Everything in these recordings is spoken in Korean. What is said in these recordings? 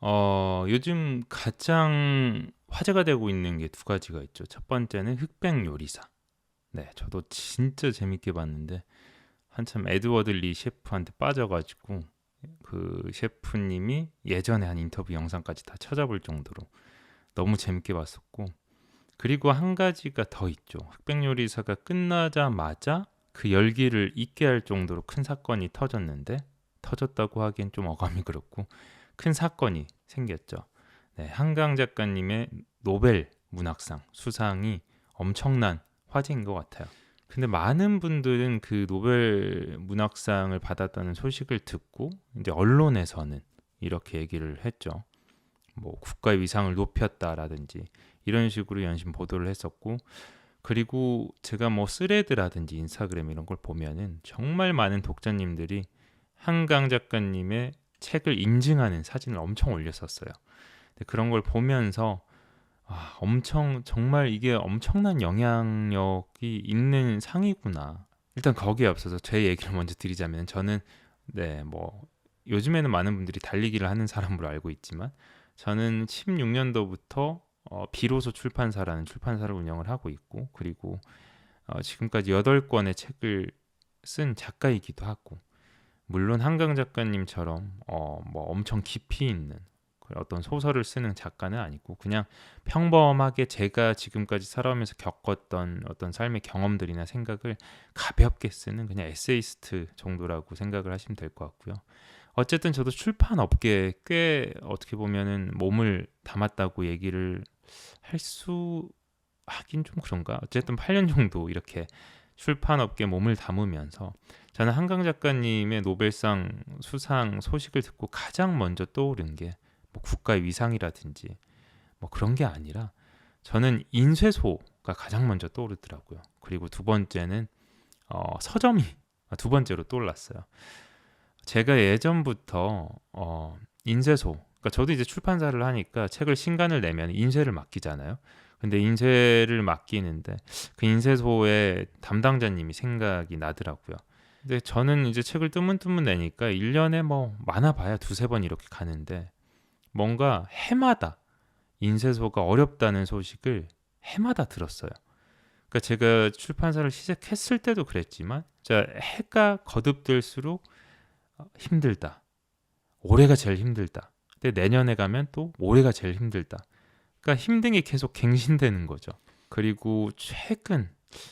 어, 요즘 가장 화제가 되고 있는 게 두 가지가 있죠. 첫 번째는 흑백 요리사. 네, 저도 진짜 재밌게 봤는데 한참 에드워드 리 셰프한테 빠져가지고 그 셰프님이 예전에 한 인터뷰 영상까지 다 찾아볼 정도로 너무 재밌게 봤었고 그리고 한 가지가 더 있죠. 흑백 요리사가 끝나자마자 그 열기를 잊게 할 정도로 큰 사건이 터졌는데 터졌다고 하기엔 좀 어감이 그렇고 큰 사건이 생겼죠. 네, 한강 작가님의 노벨 문학상 수상이 엄청난 화제인 것 같아요. 근데 많은 분들은 그 노벨 문학상을 받았다는 소식을 듣고 이제 언론에서는 이렇게 얘기를 했죠. 뭐 국가의 위상을 높였다라든지 이런 식으로 연신 보도를 했었고 그리고 제가 뭐 스레드라든지 인스타그램 이런 걸 보면은 정말 많은 독자님들이 한강 작가님의 책을 인증하는 사진을 엄청 올렸었어요. 그런 걸 보면서 아, 엄청 정말 이게 엄청난 영향력이 있는 상이구나. 일단 거기에 앞서서 제 얘기를 먼저 드리자면 저는 네, 뭐 요즘에는 많은 분들이 달리기를 하는 사람으로 알고 있지만 저는 16년도부터 어, 비로소 출판사라는 출판사를 운영을 하고 있고 그리고 어, 지금까지 8권의 책을 쓴 작가이기도 하고 물론 한강 작가님처럼 어, 뭐 엄청 깊이 있는 어떤 소설을 쓰는 작가는 아니고 그냥 평범하게 제가 지금까지 살아오면서 겪었던 어떤 삶의 경험들이나 생각을 가볍게 쓰는 그냥 에세이스트 정도라고 생각을 하시면 될 것 같고요. 어쨌든 저도 출판 업계에 꽤 어떻게 보면은 몸을 담았다고 얘기를 할 수 하긴 좀 그런가. 어쨌든 8년 정도 이렇게 출판 업계 몸을 담으면서 저는 한강 작가님의 노벨상 수상 소식을 듣고 가장 먼저 떠오른 게 뭐 국가의 위상이라든지 뭐 그런 게 아니라 저는 인쇄소가 가장 먼저 떠오르더라고요. 그리고 두 번째는 어, 서점이 두 번째로 떠올랐어요. 제가 예전부터 어, 인쇄소, 그러니까 저도 이제 출판사를 하니까 책을 신간을 내면 인쇄를 맡기잖아요. 근데 인쇄를 맡기는데 그 인쇄소의 담당자님이 생각이 나더라고요. 근데 저는 이제 책을 뜨문뜨문 내니까 1년에 뭐 많아 봐야 두세 번 이렇게 가는데 뭔가 해마다 인쇄소가 어렵다는 소식을 해마다 들었어요. 그러니까 제가 출판사를 시작했을 때도 그랬지만 자 해가 거듭될수록 어, 힘들다. 올해가 제일 힘들다. 근데 내년에 가면 또 올해가 제일 힘들다. 그러니까 힘든 게 계속 갱신되는 거죠. 그리고 최근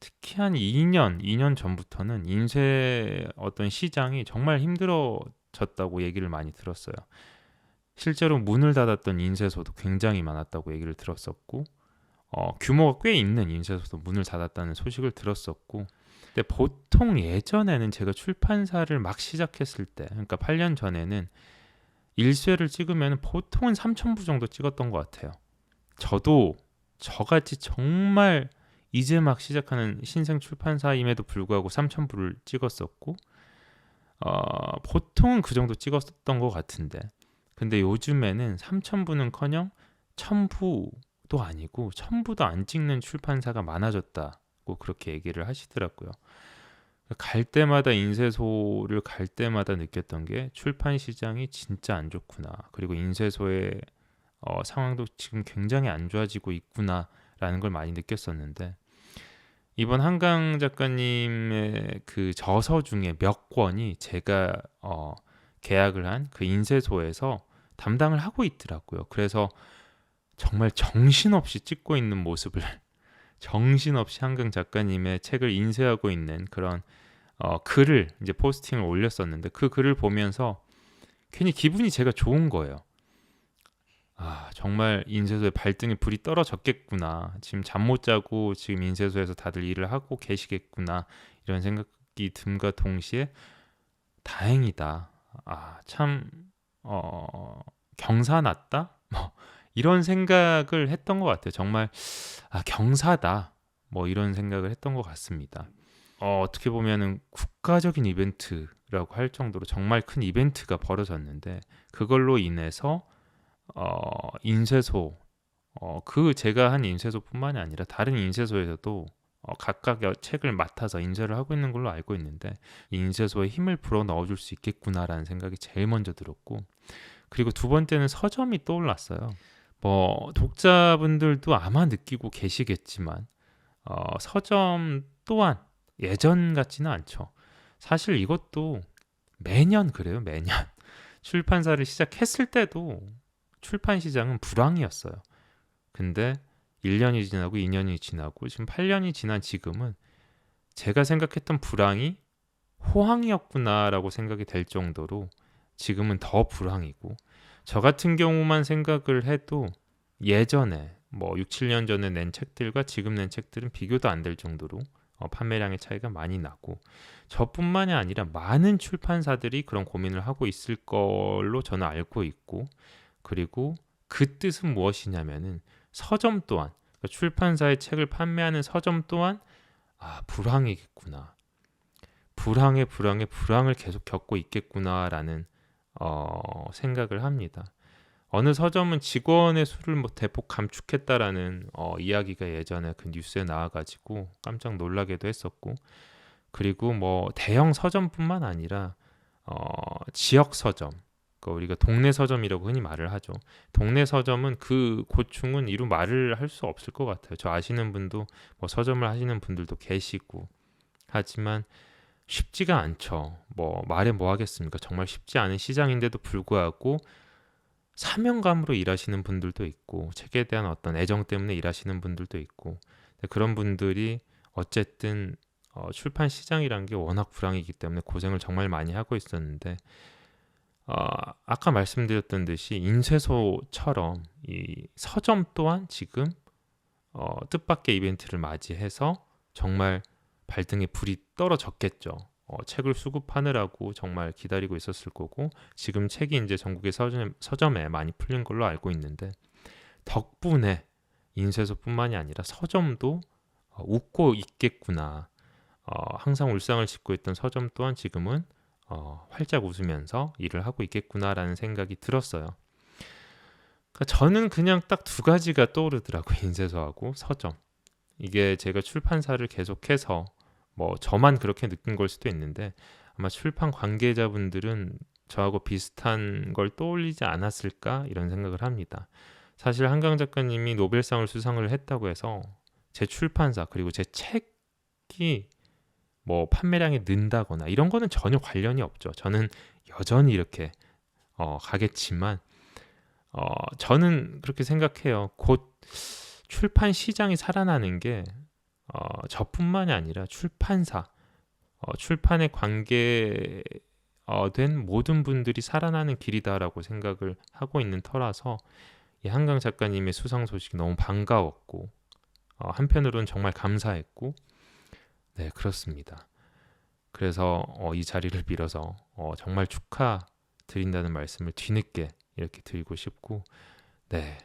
특히 한 2년, 2년 전부터는 인쇄 어떤 시장이 정말 힘들어졌다고 얘기를 많이 들었어요. 실제로 문을 닫았던 인쇄소도 굉장히 많았다고 얘기를 들었었고, 어, 규모가 꽤 있는 인쇄소도 문을 닫았다는 소식을 들었었고, 근데 보통 예전에는 제가 출판사를 막 시작했을 때, 그러니까 8년 전에는 일쇄를 찍으면 보통은 3,000부 정도 찍었던 것 같아요. 저도 저같이 정말 이제 막 시작하는 신생 출판사임에도 불구하고 3,000부를 찍었었고, 어, 보통은 그 정도 찍었던 것 같은데, 근데 요즘에는 3,000부는커녕 1,000부도 아니고 1,000부도 안 찍는 출판사가 많아졌다. 있고 그렇게 얘기를 하시더라고요. 갈 때마다 인쇄소를 갈 때마다 느꼈던 게 출판 시장이 진짜 안 좋구나. 그리고 인쇄소의 어, 상황도 지금 굉장히 안 좋아지고 있구나라는 걸 많이 느꼈었는데 이번 한강 작가님의 그 저서 중에 몇 권이 제가 어, 계약을 한 그 인쇄소에서 담당을 하고 있더라고요. 그래서 정말 정신없이 찍고 있는 모습을 정신없이 한강 작가님의 책을 인쇄하고 있는 그런 어, 글을 이제 포스팅을 올렸었는데 그 글을 보면서 괜히 기분이 제가 좋은 거예요. 아 정말 인쇄소에 발등에 불이 떨어졌겠구나. 지금 잠 못 자고 지금 인쇄소에서 다들 일을 하고 계시겠구나 이런 생각이 듦과 동시에 다행이다. 아 참 어, 경사났다. 뭐 이런 생각을 했던 것 같아요. 정말 아, 경사다. 뭐 이런 생각을 했던 것 같습니다. 어, 어떻게 보면은 국가적인 이벤트라고 할 정도로 정말 큰 이벤트가 벌어졌는데 그걸로 인해서 어, 인쇄소 어, 그 제가 한 인쇄소뿐만이 아니라 다른 인쇄소에서도 어, 각각 책을 맡아서 인쇄를 하고 있는 걸로 알고 있는데 인쇄소에 힘을 불어 넣어줄 수 있겠구나라는 생각이 제일 먼저 들었고 그리고 두 번째는 서점이 떠올랐어요. 뭐 독자분들도 아마 느끼고 계시겠지만 어, 서점 또한 예전 같지는 않죠. 사실 이것도 매년 그래요. 매년 출판사를 시작했을 때도 출판 시장은 불황이었어요. 근데 1년이 지나고 2년이 지나고 지금 8년이 지난 지금은 제가 생각했던 불황이 호황이었구나라고 생각이 될 정도로 지금은 더 불황이고 저 같은 경우만 생각을 해도 예전에 뭐 6, 7년 전에 낸 책들과 지금 낸 책들은 비교도 안 될 정도로 어, 판매량의 차이가 많이 나고 저뿐만이 아니라 많은 출판사들이 그런 고민을 하고 있을 걸로 저는 알고 있고 그리고 그 뜻은 무엇이냐면은 서점 또한 그러니까 출판사의 책을 판매하는 서점 또한 아 불황이겠구나 불황에 불황에 불황을 계속 겪고 있겠구나라는 어, 생각을 합니다. 어느 서점은 직원의 수를 뭐 대폭 감축했다라는 어, 이야기가 예전에 그 뉴스에 나와가지고 깜짝 놀라게도 했었고 그리고 뭐 대형 서점뿐만 아니라 어, 지역 서점 그 우리가 동네 서점이라고 흔히 말을 하죠. 동네 서점은 그 고충은 이루 말을 할 수 없을 것 같아요. 저 아시는 분도 뭐 서점을 하시는 분들도 계시고 하지만 쉽지가 않죠. 뭐 말해 뭐 하겠습니까? 정말 쉽지 않은 시장인데도 불구하고 사명감으로 일하시는 분들도 있고 책에 대한 어떤 애정 때문에 일하시는 분들도 있고 그런 분들이 어쨌든 어, 출판 시장이란 게 워낙 불황이기 때문에 고생을 정말 많이 하고 있었는데 어, 아까 말씀드렸던 듯이 인쇄소처럼 이 서점 또한 지금 어, 뜻밖의 이벤트를 맞이해서 정말 발등에 불이 떨어졌겠죠. 어, 책을 수급하느라고 정말 기다리고 있었을 거고 지금 책이 이제 전국의 서점, 서점에 많이 풀린 걸로 알고 있는데 덕분에 인쇄소뿐만이 아니라 서점도 어, 웃고 있겠구나. 어, 항상 울상을 짓고 있던 서점 또한 지금은 어, 활짝 웃으면서 일을 하고 있겠구나라는 생각이 들었어요. 그러니까 저는 그냥 딱 두 가지가 떠오르더라고요. 인쇄소하고 서점. 이게 제가 출판사를 계속해서 뭐 저만 그렇게 느낀 걸 수도 있는데 아마 출판 관계자분들은 저하고 비슷한 걸 떠올리지 않았을까 이런 생각을 합니다. 사실 한강 작가님이 노벨상을 수상을 했다고 해서 제 출판사 그리고 제 책이 뭐 판매량이 는다거나 이런 거는 전혀 관련이 없죠. 저는 여전히 이렇게 어, 가겠지만 어, 저는 그렇게 생각해요. 곧 출판 시장이 살아나는 게 어, 저뿐만이 아니라 출판사, 어, 출판에 관계된 어, 모든 분들이 살아나는 길이다라고 생각을 하고 있는 터라서 이 한강 작가님의 수상 소식이 너무 반가웠고 어, 한편으로는 정말 감사했고 네 그렇습니다. 그래서 어, 이 자리를 빌어서 어, 정말 축하 드린다는 말씀을 뒤늦게 이렇게 드리고 싶고 네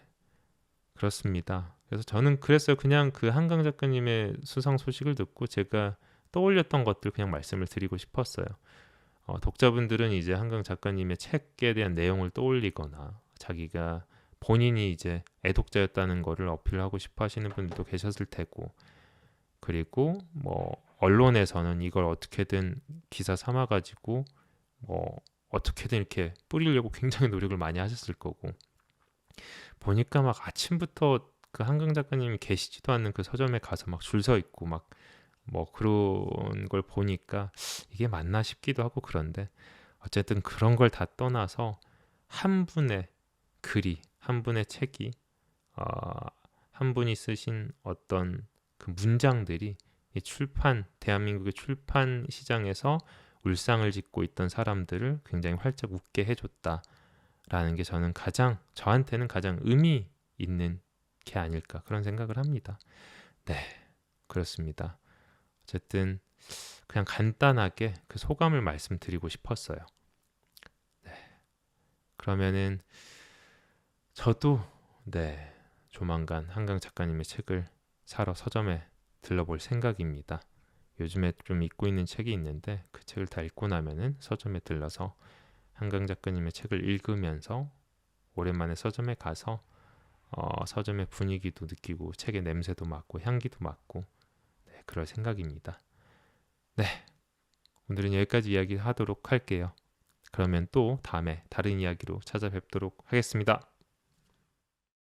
그렇습니다. 그래서 저는 그랬어요. 그냥 그 한강 작가님의 수상 소식을 듣고 제가 떠올렸던 것들 그냥 말씀을 드리고 싶었어요. 어, 독자분들은 이제 한강 작가님의 책에 대한 내용을 떠올리거나 자기가 본인이 이제 애독자였다는 거를 어필하고 싶어 하시는 분들도 계셨을 테고 그리고 뭐 언론에서는 이걸 어떻게든 기사 삼아 가지고 뭐 어떻게든 이렇게 뿌리려고 굉장히 노력을 많이 하셨을 거고. 보니까 막 아침부터 그 한강 작가님이 계시지도 않는 그 서점에 가서 막 줄 서 있고 막 뭐 그런 걸 보니까 이게 맞나 싶기도 하고 그런데 어쨌든 그런 걸 다 떠나서 한 분의 글이 한 분의 책이 어, 한 분이 쓰신 어떤 그 문장들이 이 출판 대한민국의 출판 시장에서 울상을 짓고 있던 사람들을 굉장히 활짝 웃게 해줬다라는 게 저는 가장 저한테는 가장 의미 있는 게 아닐까 그런 생각을 합니다. 네, 그렇습니다. 어쨌든 그냥 간단하게 그 소감을 말씀드리고 싶었어요. 네, 그러면은 저도 네 조만간 한강 작가님의 책을 사러 서점에 들러볼 생각입니다. 요즘에 좀 읽고 있는 책이 있는데 그 책을 다 읽고 나면은 서점에 들러서 한강 작가님의 책을 읽으면서 오랜만에 서점에 가서 어, 서점의 분위기도 느끼고 책의 냄새도 맡고 향기도 맡고 네, 그럴 생각입니다. 네, 오늘은 여기까지 이야기하도록 할게요. 그러면 또 다음에 다른 이야기로 찾아뵙도록 하겠습니다.